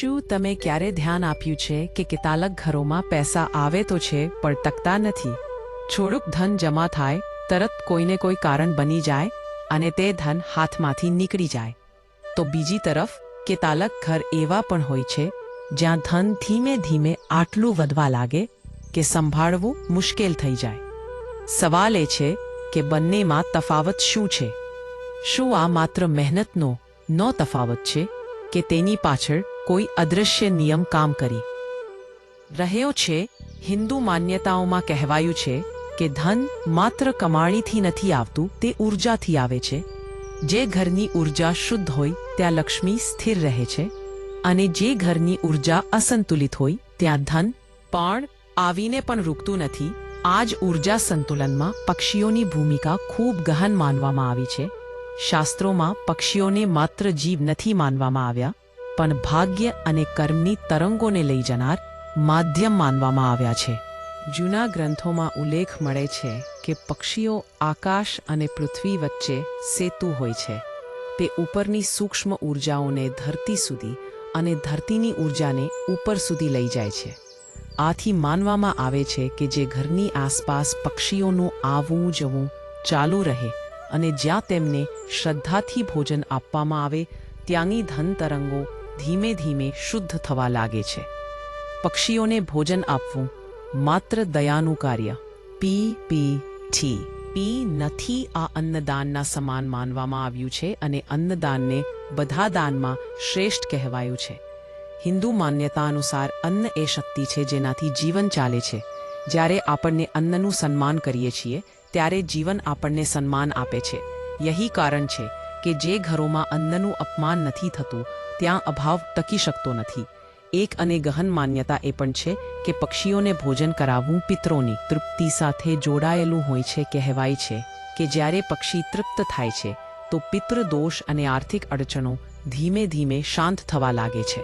શું તમે ક્યારે ધ્યાન આપ્યું છે કે કેટલાક ઘરોમાં પૈસા આવે તો છે, પણ ટકતા નથી? થોડુંક ધન જમા થાય, તરત કોઈને કોઈ કારણ બની જાય, અને તે ધન હાથમાંથી નીકળી જાય. તો બીજી તરફ, કેટલાક ઘર એવા પણ હોય છે, જ્યાં ધન ધીમે ધીમે આટલું વધવા લાગે કે સંભાળવું મુશ્કેલ થઈ જાય. સવાલ એ છે કે બંનેમાં તફાવત શું છે? શું આ માત્ર મહેનતનો ન તફાવત છે કે તેની પાછળ કોઈ અદૃશ્ય નિયમ કામ કરી. રહ્યો છે, હિન્દુ માન્યતાઓમાં કહેવાયું છે કે ધન માત્ર કમાણીથી નથી આવતું, તે ઉર્જાથી આવે છે. જે ઘરની ઊર્જા શુદ્ધ હોય, ત્યાં લક્ષ્મી સ્થિર રહે છે. અને જે ઘરની ઊર્જા અસંતુલિત હોય, ત્યાં ધન, પણ આવીને પણ રૂકતું નથી. આ જ ઊર્જા સંતુલનમાં પક્ષીઓની ભૂમિકા ખૂબ ગહન માનવામાં આવી છે. શાસ્ત્રોમાં પક્ષીઓને માત્ર જીવ નથી માનવામાં આવ્યા. પણ ભાગ્ય અને કર્મની તરંગોને લઈ જનાર માધ્યમ માનવામાં આવ્યા છે. જૂના ગ્રંથોમાં ઉલ્લેખ મળે છે કે પક્ષીઓ આકાશ અને પૃથ્વી વચ્ચે સેતુ હોય છે. તે ઉપરની સૂક્ષ્મ ઊર્જાઓને ધરતી સુધી અને ધરતીની ઊર્જાને ઉપર સુધી લઈ જાય છે. આથી માનવામાં આવે છે કે જે ઘરની આસપાસ પક્ષીઓનું આવવું જવું ચાલુ રહે અને જ્યાં તેમને શ્રદ્ધાથી ભોજન આપવામાં આવે, ત્યાંની ધન તરંગો ધીમે ધીમે શુદ્ધ થવા લાગે છે. પક્ષીઓને ભોજન આપવું માત્ર દયાનું કાર્ય. પી પી ઠી પી નથી આ અન્નદાનના સમાન માનવામાં આવ્યું છે અને અન્નદાનને બધા દાનમાં શ્રેષ્ઠ કહેવાયું છે. હિન્દુ માન્યતા અનુસાર અન્ન એ શક્તિ છે જેનાથી જીવન ચાલે છે. જ્યારે આપણને અન્નનું સન્માન કરીએ છીએ, ત્યારે જીવન આપણને સન્માન આપે છે. યહી કારણ છે કે જે ઘરોમાં અન્નનું અપમાન નથી થતું, ત્યાં અભાવ ટકી શકતો નથી. એક અને ગહન માન્યતા એ પણ છે કે પક્ષીઓને ભોજન કરાવવું પિત્રોની તૃપ્તિ સાથે જોડાયેલું હોય છે કહેવાય છે કે જ્યારે પક્ષી તૃપ્ત થાય છે, તો પિત્ર દોષ અને આર્થિક અડચણો ધીમે ધીમે શાંત થવા લાગે છે.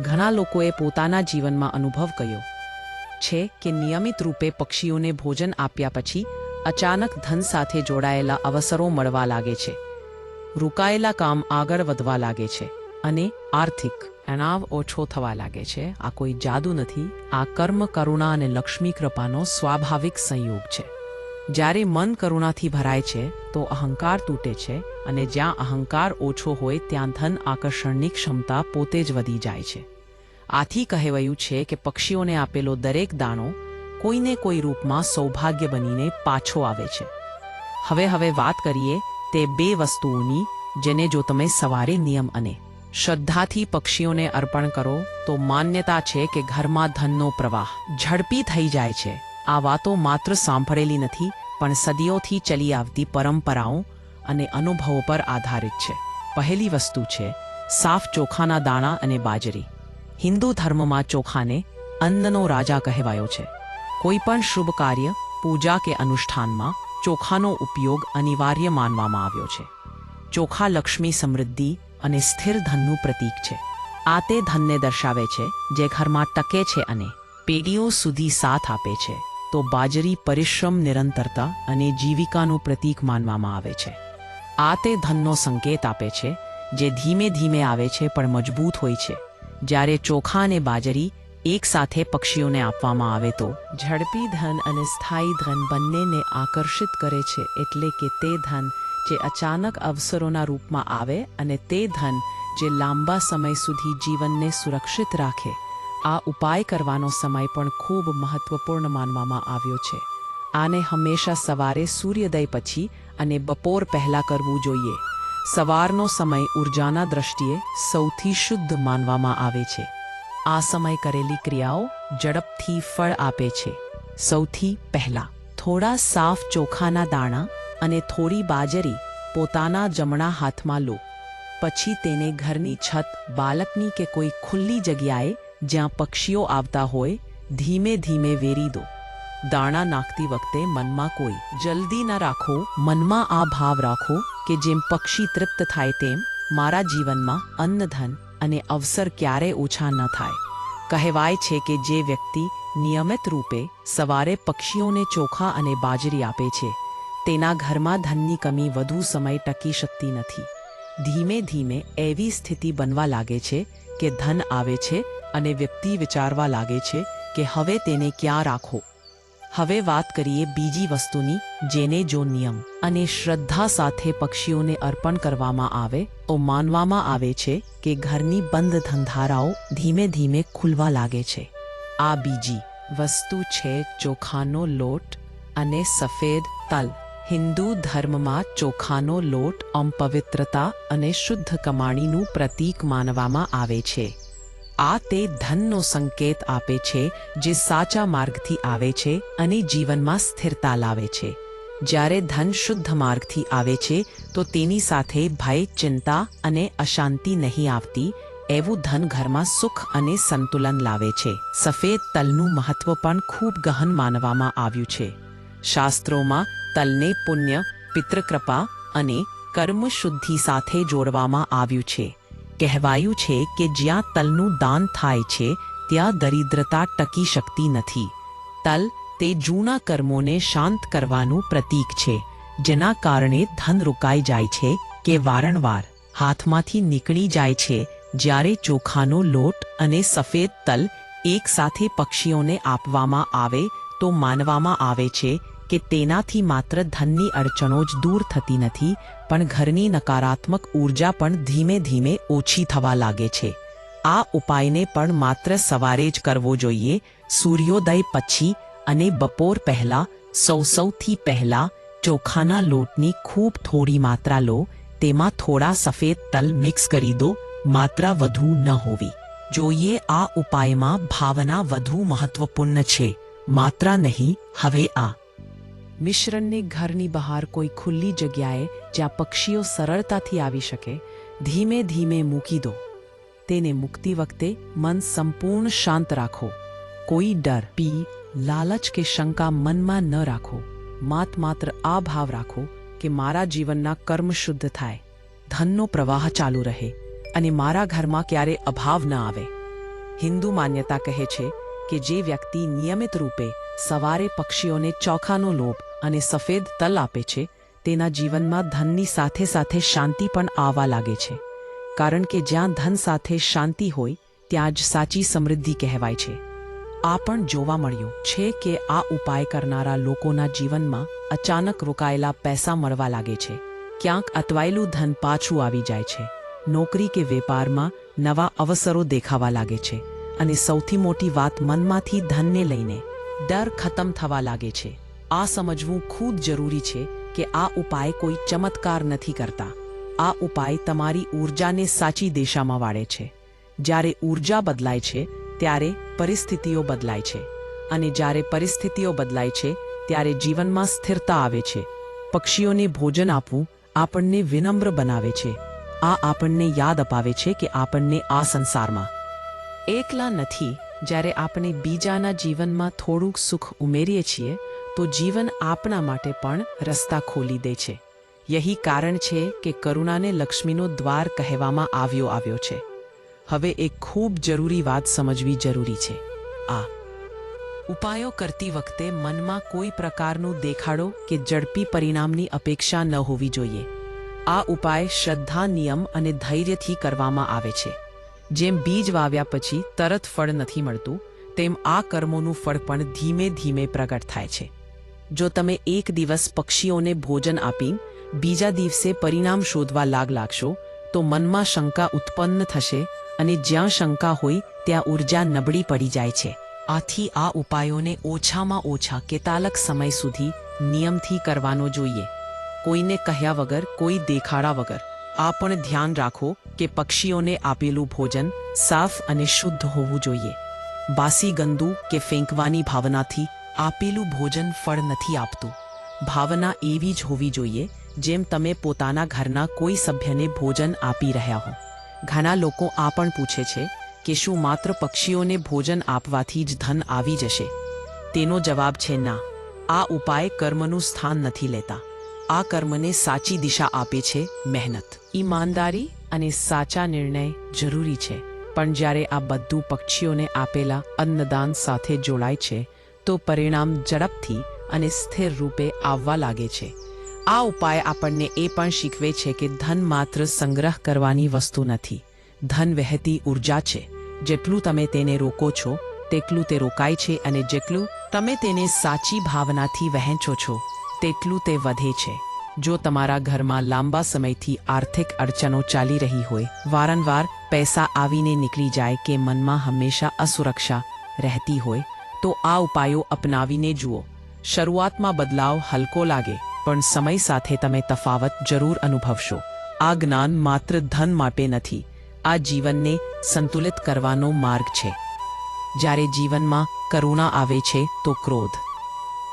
ઘણા લોકોએ પોતાના જીવનમાં અનુભવ કર્યો છે કે નિયમિત રૂપે પક્ષીઓને ભોજન આપ્યા પછી અચાનક ધન સાથે જોડાયેલા અવસરો મળવા લાગે છે. રોકાયેલા કામ આગળ વધવા લાગે છે અને આર્થિક તણાવ ઓછો થવા લાગે છે. આ કોઈ જાદુ નથી. આ કર્મ, કરુણા અને લક્ષ્મી કૃપાનો સ્વાભાવિક સંયોગ છે. જ્યારે મન કરુણાથી ભરાય છે, તો અહંકાર તૂટે છે અને જ્યાં અહંકાર ઓછો હોય, ત્યાં ધન આકર્ષણની ક્ષમતા પોતે જ વધી જાય છે. આથી કહેવાયું છે કે પક્ષીઓને આપેલો દરેક દાણો કોઈને કોઈ રૂપમાં સૌભાગ્ય બનીને પાછો આવે છે. હવે હવે વાત કરીએ તે બે વસ્તુઓની, જેને જો તમે સવારે નિયમ અને શ્રદ્ધાથી પક્ષીઓને અર્પણ કરો, તો માન્યતા છે કે ઘરમાં ધનનો પ્રવાહ ઝડપી થઈ જાય છે. આ વાતો માત્ર સાંભળેલી નથી, પણ સદીઓથી ચલી આવતી પરંપરાઓ અને અનુભવો પર આધારિત છે. પહેલી વસ્તુ છે, સાફ ચોખાના દાણા અને બાજરી. હિન્દુ ધર્મમાં ચોખાને અન્નનો રાજા કહેવાયો છે. કોઈ પણ શુભ કાર્ય, પૂજા કે અનુષ્ઠાનમાં ચોખાનો ઉપયોગ અનિવાર્ય માનવામાં આવ્યો છે. ચોખા લક્ષ્મી સમૃદ્ધિ અને સ્થિર ધનનું પ્રતીક છે. આ તે ધનને દર્શાવે છે જે ઘરમાં ટકે છે અને પેઢીઓ સુધી સાથ આપે છે. તો બાજરી પરિશ્રમ નિરંતરતા અને જીવિકાનું પ્રતીક માનવામાં આવે છે. આ તે ધનનો સંકેત આપે છે જે ધીમે ધીમે આવે છે પણ મજબૂત હોય છે. જ્યારે ચોખા અને બાજરી એક સાથે પક્ષીઓને આપવામાં આવે તો. ઝડપી ધન અને સ્થાયી ધન બંનેને આકર્ષિત કરે છે એટલે કે તે ધન જે અચાનક અવસરોના રૂપમાં આવે અને તે ધન જે લાંબા સમય સુધી જીવનને સુરક્ષિત રાખે. આ ઉપાય કરવાનો સમય પણ ખૂબ મહત્વપૂર્ણ માનવામાં આવ્યો છે. આને હંમેશા સવારે સૂર્યોદય પછી અને બપોર પહેલા કરવું જોઈએ. સવારનો સમય ઉર્જાના દ્રષ્ટિએ સૌથી શુદ્ધ માનવામાં આવે છે. આ સમય કરેલી ક્રિયાઓ ઝડપથી ફળ આપે છે. સૌથી પહેલા થોડા સાફ ચોખાના દાણા અને થોડી બાજરી પોતાના જમણા હાથમાં લો. પછી તેને ઘરની છત, બાલકની કે કોઈ ખુલ્લી જગ્યાએ જ્યાં પક્ષીઓ આવતા હોય, ધીમે ધીમે વેરી દો. દાણા નાખતી વખતે મનમાં કોઈ જલ્દી ન રાખો, મનમાં આ ભાવ રાખો કે જેમ પક્ષી તૃપ્ત થાય તેમ મારા જીવનમાં અન્નધન અને અવસર ક્યારે ઓછા ન થાય. કહેવાય છે કે જે વ્યક્તિ નિયમિત રૂપે સવારે પક્ષીઓને ચોખા અને બાજરી આપે છે, તેના ઘરમાં ધનની કમી વધુ સમય ટકી શકતી નથી. ધીમે ધીમે એવી સ્થિતિ બનવા લાગે છે કે ધન આવે છે અને વ્યક્તિ વિચારવા લાગે છે કે હવે તેને ક્યાં રાખો. હવે વાત કરીએ બીજી વસ્તુની, જેને જો નિયમ અને શ્રદ્ધા સાથે પક્ષીઓને અર્પણ કરવામાં આવે, તો માનવામાં આવે છે કે ઘરની બંધ ધંધારાઓ ધીમે ધીમે ખુલવા લાગે છે. આ બીજી વસ્તુ છે ચોખાનો લોટ અને સફેદ તલ. હિન્દુ ધર્મમાં ચોખાનો લોટ અમ પવિત્રતા અને શુદ્ધ કમાણીનું પ્રતીક માનવામાં આવે છે. આ તે ધનનો સંકેત આપે છે, જે સાચા માર્ગથી આવે છે અને જીવનમાં સ્થિરતા લાવે છે. જ્યારે ધન શુદ્ધ માર્ગથી આવે છે, તો તેની સાથે ભય, ચિંતા અને અશાંતિ નહીં આવતી, એવું ધન ઘરમાં સુખ અને સંતુલન લાવે છે. સફેદ તલનું મહત્વ પણ ખૂબ ગહન માનવામાં આવ્યું છે. શાસ્ત્રોમાં તલને પુણ્ય, પિતૃકૃપા અને કર્મ શુદ્ધિ સાથે જોડવામાં આવ્યું છે. કહેવાયું છે કે જ્યાં તલનું દાન થાય છે, ત્યાં દરિદ્રતા ટકી શકતી નથી. તલ તે જૂના કર્મોને શાંત કરવાનું પ્રતીક છે, જેના કારણે ધન રોકાઈ જાય છે કે વારંવાર. હાથમાંથી નીકળી જાય છે જ્યારે ચોખાનો લોટ અને સફેદ તલ એકસાથે પક્ષીઓને આપવામાં આવે, તો માનવામાં આવે છે કે તેનાથી માત્ર ધનની અડચણો જ દૂર થતી નથી, પણ ઘરની નકારાત્મક ઊર્જા પણ ધીમે ધીમે ઓછી થવા લાગે છે. આ ઉપાયને પણ માત્ર સવારે જ કરવો જોઈએ. સૂર્યોદય પછી અને બપોર પહેલા, સૌ સૌથી પહેલા ચોખાના લોટની ખૂબ થોડી માત્રા લો, તેમાં થોડા સફેદ તલ મિક્સ કરી દો, માત્રા વધુ ન હોવી. જોઈએ આ ઉપાયમાં ભાવના વધુ મહત્વપૂર્ણ છે. માત્રા નહીં, હવે આ. મિશ્રણને ઘરની બહાર કોઈ ખુલ્લી જગ્યાએ જ્યાં પક્ષીઓ સરળતાથી આવી શકે, ધીમે ધીમે મૂકી દો. તેને મૂકતી વખતે મન સંપૂર્ણ શાંત રાખો. કોઈ ડર પી લાલચ કે શંકા મનમાં ન રાખો. માત માત્ર આ ભાવ રાખો કે મારા જીવનના કર્મ શુદ્ધ થાય. ધનનો પ્રવાહ ચાલુ રહે અને મારા ઘરમાં ક્યારે અભાવ ન આવે. હિન્દુ માન્યતા કહે છે કે જે વ્યક્તિ નિયમિત રૂપે સવારે પક્ષીઓને ચોખાનો લોભ અને સફેદ તલ આપે છે, તેના જીવનમાં ધનની સાથે સાથે શાંતિ પણ આવવા લાગે છે. કારણ કે જ્યાં ધન સાથે શાંતિ હોય, ત્યાં જ સાચી સમૃદ્ધિ કહેવાય છે. આ પણ જોવા મળ્યું છે કે આ ઉપાય કરનારા લોકોના જીવનમાં અચાનક રોકાયેલા પૈસા મળવા લાગે છે. ક્યાંક અટવાયેલું ધન પાછું આવી જાય છે. નોકરી કે વેપારમાં નવા અવસરો દેખાવા લાગે છે. અને સૌથી મોટી વાત મનમાંથી ધનને લઈને, ડર ખતમ થવા લાગે છે. આ સમજવું ખૂબ જરૂરી છે કે આ ઉપાય કોઈ ચમત્કાર નથી કરતા. આ ઉપાય તમારી ઊર્જાને સાચી દિશામાં વાળે છે. જ્યારે ઊર્જા બદલાય છે, ત્યારે પરિસ્થિતિઓ બદલાય છે. અને જ્યારે પરિસ્થિતિઓ બદલાય છે, ત્યારે જીવનમાં સ્થિરતા આવે છે. પક્ષીઓને ભોજન આપવું આપણને વિનમ્ર બનાવે છે. આ આપણને યાદ અપાવે છે કે આપણને આ સંસારમાં એકલા નથી, જ્યારે આપણે બીજાના જીવનમાં થોડુંક સુખ ઉમેરીએ છીએ તો જીવન આપણા માટે પણ રસ્તા ખોલી દે છે. યહી કારણ છે કે કરુણાને લક્ષ્મીનો દ્વાર કહેવામાં આવ્યો આવ્યો છે. હવે એક ખૂબ જરૂરી વાત સમજવી જરૂરી છે. આ. ઉપાયો કરતી વખતે મનમાં કોઈ પ્રકારનું દેખાડો કે ઝડપી પરિણામની અપેક્ષા ન હોવી જોઈએ. આ ઉપાય શ્રદ્ધા, નિયમ અને ધૈર્યથી કરવામાં આવે છે. જેમ બીજ વાવ્યા પછી તરત ફળ નથી મળતું, તેમ આ કર્મોનું ફળ પણ ધીમે ધીમે પ્રગટ થાય છે. જો તમે એક દિવસ પક્ષીઓને ભોજન આપી, બીજા દિવસે પરિણામ શોધવા લાગ લાગશો, તો મનમાં શંકા ઉત્પન્ન થશે અને જ્યાં શંકા હોય, ત્યાં ઊર્જા નબળી પડી જાય છે. આથી આ ઉપાયોને ઓછામાં ઓછા કેતાલક સમય સુધી નિયમથી કરવાનો જોઈએ. કોઈને કહ્યા વગર, કોઈ દેખાડા વગર. આ પણ ધ્યાન રાખો કે પક્ષીઓને આપેલું ભોજન સાફ અને શુદ્ધ હોવું જોઈએ. બાસી ગંદુ કે ફેંકવાની ભાવનાથી આપેલું ભોજન ફળ નથી આપતું. ભાવના એવી જ હોવી જોઈએ, જેમ તમે પોતાના ઘરના કોઈ સભ્યને ભોજન આપી રહ્યા હો. ઘણા લોકો આ પણ પૂછે છે કે શું માત્ર પક્ષીઓને ભોજન આપવાથી જ ધન આવી જશે? તેનો જવાબ છે ના. આ ઉપાય કર્મનું સ્થાન નથી લેતા. આ કર્મને સાચી દિશા આપે છે મહેનત. ઈમાનદારી અને સાચા નિર્ણય જરૂરી છે. પણ જ્યારે આ બધું પક્ષીઓને આપેલા અન્નદાન સાથે જોડાય છે તો પરિણામ ઝડપથી અને સ્થિર રૂપે આવવા લાગે છે. આ ઉપાય આપણને એ પણ શીખવે છે કે ધન માત્ર સંગ્રહ કરવાની વસ્તુ નથી. ધન વહેતી ઊર્જા છે. જેટલું તમે તેને રોકો છો, તેટલું તે રોકાય છે અને જેટલું તમે તેને સાચી ભાવનાથી વહેંચો છો, તેટલું તે વધે છે. જો તમારા ઘરમાં લાંબા સમયથી આર્થિક અડચણો ચાલી રહી હોય, વારંવાર પૈસા આવીને નીકળી જાય કે મનમાં હંમેશા અસુરક્ષા રહેતી હોય તો આ ઉપાયો અપનાવીને જુઓ. શરૂઆતમાં બદલાવ હલકો લાગે, પણ સમય સાથે તમે તફાવત જરૂર અનુભવશો. આ જ્ઞાન માત્ર ધન માટે નથી, આ જીવનને સંતુલિત કરવાનો માર્ગ છે. જ્યારે જીવનમાં કરુણા આવે છે, તો ક્રોધ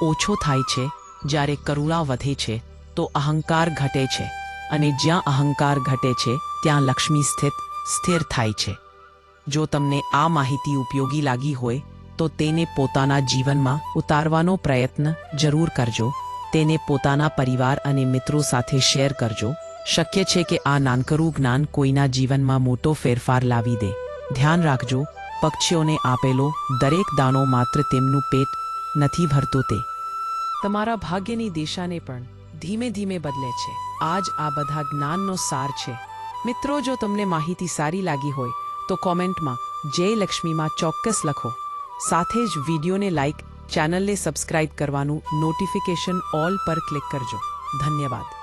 ઓછો થાય છે, જ્યારે કરુણા વધે છે, તો અહંકાર ઘટે છે. અને જ્યાં અહંકાર ઘટે છે, ત્યાં લક્ષ્મી સ્થિત, સ્થિર થાય છે. જો તમને આ માહિતી ઉપયોગી લાગી હોય તો તેને પોતાના જીવનમાં ઉતારવાનો પ્રયત્ન જરૂર કરજો. તેને પોતાના પરિવાર અને મિત્રો સાથે શેર કરજો. શક્ય છે કે આ નાનકરું જ્ઞાન કોઈના જીવનમાં મોટો ફેરફાર લાવી દે. ધ્યાન રાખજો, પક્ષીઓને આપેલો દરેક દાણો માત્ર તેમનું પેટ નથી ભરતો તે. તમારા ભાગ્યની દિશાને પણ ધીમે ધીમે બદલે છે. આજ આ બધા જ્ઞાનનો સાર છે. મિત્રો, જો તમને માહિતી સારી લાગી હોય, તો કોમેન્ટમાં જય લક્ષ્મીમાં ચોક્કસ લખો. સાથે જ વિડીયોને લાઇક ચેનલને સબસ્ક્રાઇબ કરવાનું નોટિફિકેશન ઓલ પર ક્લિક કરજો. ધન્યવાદ.